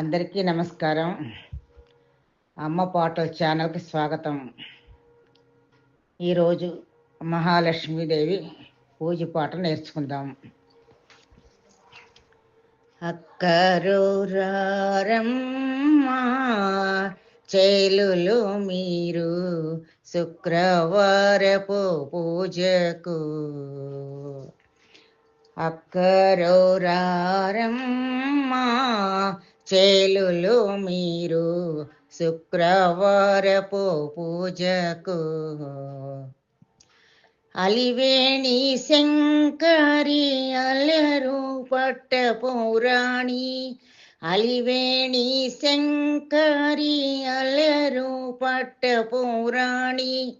అందరికీ నమస్కారం. అమ్మ పాటల ఛానల్కి స్వాగతం. ఈరోజు మహాలక్ష్మీదేవి పూజ పాట నేర్చుకుందాం. అక్కరురారమ్మా చేలులు మీరు శుక్రవారపు పూజకు. అక్కరోరారమ్మా చేలులు మీరు శుక్రవారపు పూజకు. అలివేణి శంకరి అలరు పట్ట పౌరాణి. అలివేణి శంకరి అలరు పట్ట పౌరాణి.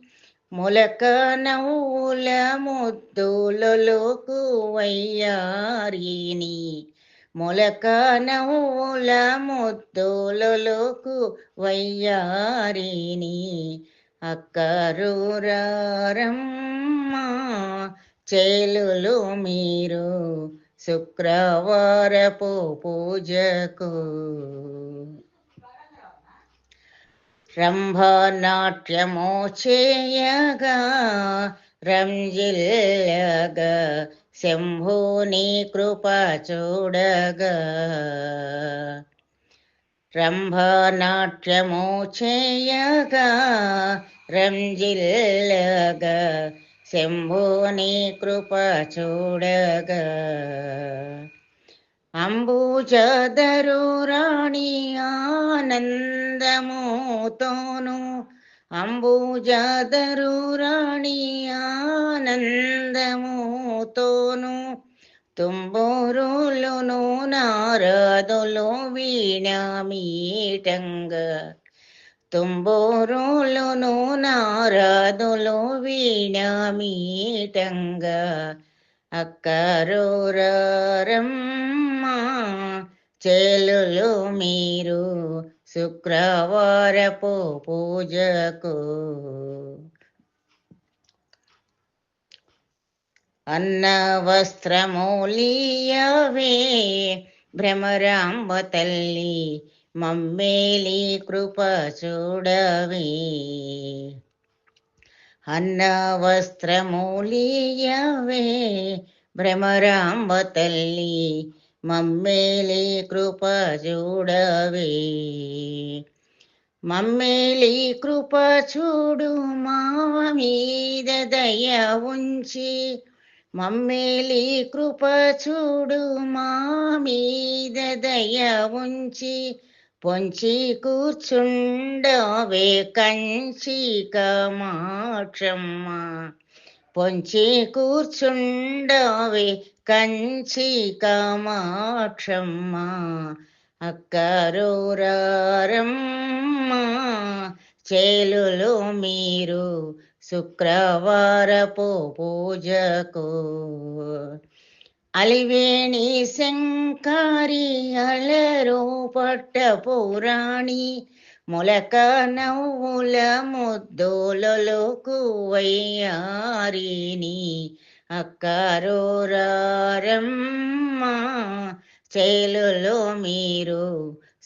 మొలక నవ్వుల ముద్దులలోకు వయ్యారీని. మొలక నవ్వుల ముద్దులలోకు వయ్యారిని. అక్కరూరారమ్మ చేలులు మీరు శుక్రవారపు పూజకు. రంభనాట్యము చేయగా రంజిల్లగా శంభుని కృప చూడగా. రంభనాట్యము చేయగా రంజిల్లగా శంభుని కృప చూడగా. అంబుజదరు రాణి ఆనందముతోను అంబూజాదరు రాణి ఆనందముతోను తుంబోరులును నారదులు వీణమీటంగా తుంబోరులును నారదులు వీణమీటంగా అక్కరూరమ్మ చేలులు మీరు శుక్రవారపు పూజకు అన్న వస్త్రమూలియవే భ్రమరాంబ తల్లి మమ్మేలి కృప చూడవే. అన్న వస్త్రమూలియవే భ్రమరాంబ తల్లి మమ్మేలి కృప చూడవి. మమ్మేలి కృప చూడు మా మీద దయ ఉంచి. మమ్మేలి కృప చూడు మా మీద దయ ఉంచి. పొంచి కూర్చుండవే కంచి కమాక్షమ్మ పొంచి కూర్చుండవే కంచి కమాక్షమ్మ అక్కరూరమ్మ చేలులో మీరు శుక్రవారపు పూజకు. అలివేణి శంకారి అలరు పట్ట పురాణి మొలక నవ్వుల ముద్దులలోకు వయ్యారిని అక్కరూరమ్మ చేలులో మీరు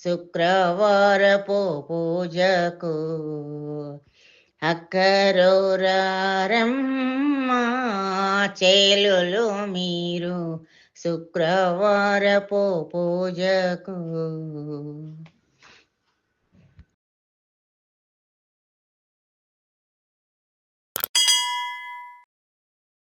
శుక్రవారపు పూజకు అక్కరూరమ్మ చేలులో మీరు శుక్రవారపు పూజకు